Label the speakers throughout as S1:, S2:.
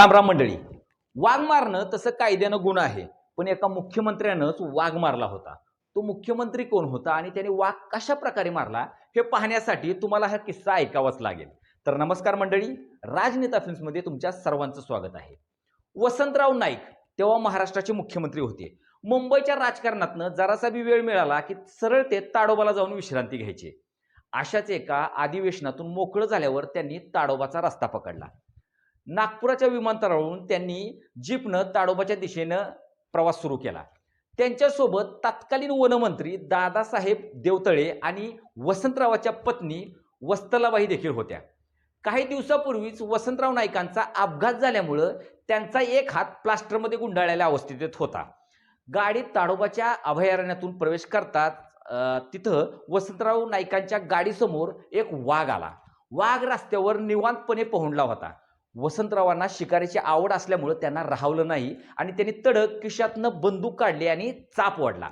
S1: रामराम मंडळी. वाघ मारणं तसं कायद्यानं गुन्हा आहे पण एका मुख्यमंत्र्यानंच वाघ मारला होता. तो मुख्यमंत्री कोण होता आणि त्याने वाघ कशा प्रकारे मारला हे पाहण्यासाठी तुम्हाला हा किस्सा ऐकावाच लागेल. तर नमस्कार मंडळी राजनेता फिल्म्समध्ये तुमच्या सर्वांचं स्वागत आहे. वसंतराव नाईक तेव्हा महाराष्ट्राचे मुख्यमंत्री होते. मुंबईच्या राजकारणातनं जरासा बी वेळ मिळाला की सरळ ते ताडोबाला जाऊन विश्रांती घ्यायचे. अशाच एका अधिवेशनातून मोकळं झाल्यावर त्यांनी ताडोबाचा रस्ता पकडला. नागपुराच्या विमानतळावरून त्यांनी जीपनं ताडोबाच्या दिशेनं प्रवास सुरू केला. त्यांच्यासोबत तत्कालीन वनमंत्री दादासाहेब देवतळे आणि वसंतरावाच्या पत्नी वस्तलाबाई देखील होत्या. काही दिवसापूर्वीच वसंतराव नाईकांचा अपघात झाल्यामुळं त्यांचा एक हात प्लास्टरमध्ये गुंडाळलेल्या अवस्थेत होता. गाडीत ताडोबाच्या अभयारण्यातून प्रवेश करतात तिथं वसंतराव नाईकांच्या गाडीसमोर एक वाघ आला. वाघ रस्त्यावर निवांतपणे पोहोंडला होता. वसंतरावांना शिकारीची आवड असल्यामुळं त्यांना राहवलं नाही आणि त्यांनी तडक किशातनं बंदूक काढली आणि चाप वाढला.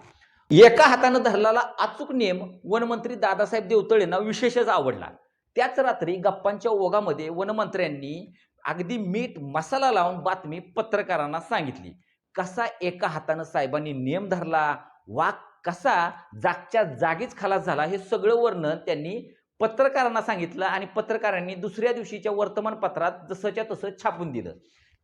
S1: एका हातानं धरलेला अचूक नियम वनमंत्री दादासाहेब देवतळेंना विशेषच आवडला. त्याच रात्री गप्पांच्या ओघामध्ये वनमंत्र्यांनी अगदी मीठ मसाला लावून बातमी पत्रकारांना सांगितली. कसा एका हातानं साहेबांनी नियम धरला वाघ कसा जागच्या जागीच खलास झाला हे सगळं वर्णन त्यांनी पत्रकारांना सांगितलं आणि पत्रकारांनी दुसऱ्या दिवशीच्या वर्तमानपत्रात जसंच्या तसं छापून दिलं.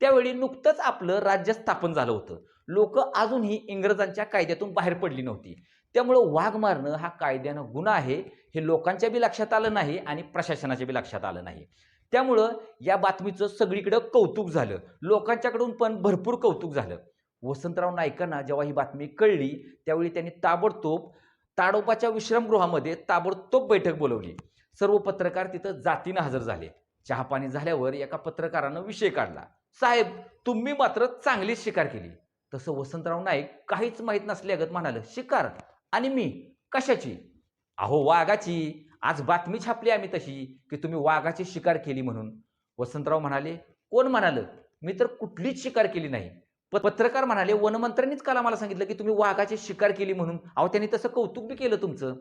S1: त्यावेळी नुकतंच आपलं राज्य स्थापन झालं होतं. लोक अजूनही इंग्रजांच्या कायद्यातून बाहेर पडली नव्हती. त्यामुळं वाघ मारणं हा कायद्यानं गुन्हा आहे हे लोकांच्या बी लक्षात आलं नाही आणि प्रशासनाच्या बी लक्षात आलं नाही. त्यामुळं या बातमीचं सगळीकडं कौतुक झालं. लोकांच्याकडून पण भरपूर कौतुक झालं. वसंतराव नाईकांना जेव्हा ही बातमी कळली त्यावेळी त्यांनी ताबडतोब ताडोबाच्या विश्रामगृहामध्ये ताबडतोब बैठक बोलवली. सर्व पत्रकार तिथं जातीनं हजर झाले. चहापाणी झाल्यावर एका पत्रकारानं विषय काढला. साहेब तुम्ही मात्र चांगलीच शिकार केली. तसं वसंतराव नाईक काहीच माहीत नसल्यागत म्हणाल शिकार? आणि मी? कशाची? अहो वाघाची. आज बातमी छापली आम्ही तशी की तुम्ही वाघाची शिकार केली म्हणून. वसंतराव म्हणाले कोण म्हणाल? मी तर कुठलीच शिकार केली नाही. पत्रकार म्हणाले वनमंत्र्यांनीच काल आम्हाला सांगितलं की तुम्ही वाघाची शिकार केली म्हणून. अहो त्यांनी तसं कौतुक बी केलं तुमचं.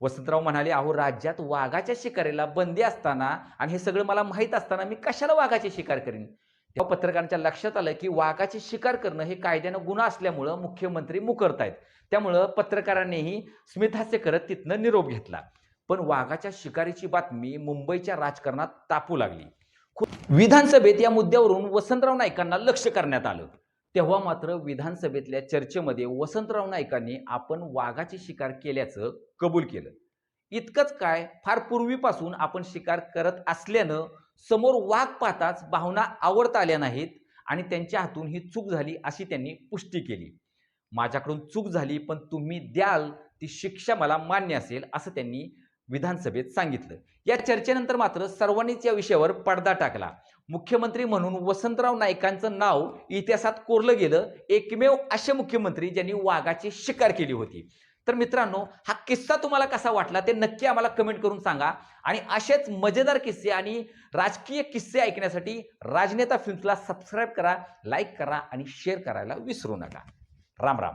S1: वसंतराव म्हणाले अहो राज्यात वाघाच्या शिकारीला बंदी असताना आणि हे सगळं मला माहीत असताना मी कशाला वाघाची शिकार करीन? तेव्हा पत्रकारांच्या लक्षात आलं की वाघाची शिकार करणं हे कायद्यानं गुन्हा असल्यामुळं मुख्यमंत्री मुकरतायत. त्यामुळं पत्रकारांनीही स्मितहास्य करत तिथनं निरोप घेतला. पण वाघाच्या शिकारीची बातमी मुंबईच्या राजकारणात तापू लागली. विधानसभेत या मुद्द्यावरून वसंतराव नाईकांना लक्ष करण्यात आलं. तेव्हा मात्र विधानसभेतल्या चर्चेमध्ये वसंतराव नाईकांनी आपण वाघाची शिकार केल्याचं कबूल केलं. इतकंच काय फार पूर्वीपासून आपण शिकार करत असल्यानं समोर वाघ पाहताच भावना आवडता आल्या नाहीत आणि त्यांच्या हातून ही चूक झाली अशी त्यांनी पुष्टी केली. माझ्याकडून चूक झाली पण तुम्ही द्याल ती शिक्षा मला मान्य असेल असं त्यांनी विधानसभेत सांगितलं. या चर्चेनंतर मात्र सर्वांनीच या विषयावर पडदा टाकला. मुख्यमंत्री म्हणून वसंतराव नाईकांचं नाव इतिहासात कोरलं गेलं. एकमेव असे मुख्यमंत्री ज्यांनी वाघाची शिकार केली होती. तर मित्रांनो हा किस्सा तुम्हाला कसा वाटला ते नक्की आम्हाला कमेंट करून सांगा. आणि असेच मजेदार किस्से आणि राजकीय किस्से ऐकण्यासाठी राजनेता फिल्म्सला सबस्क्राईब करा लाईक करा आणि शेअर करायला विसरू नका. राम राम.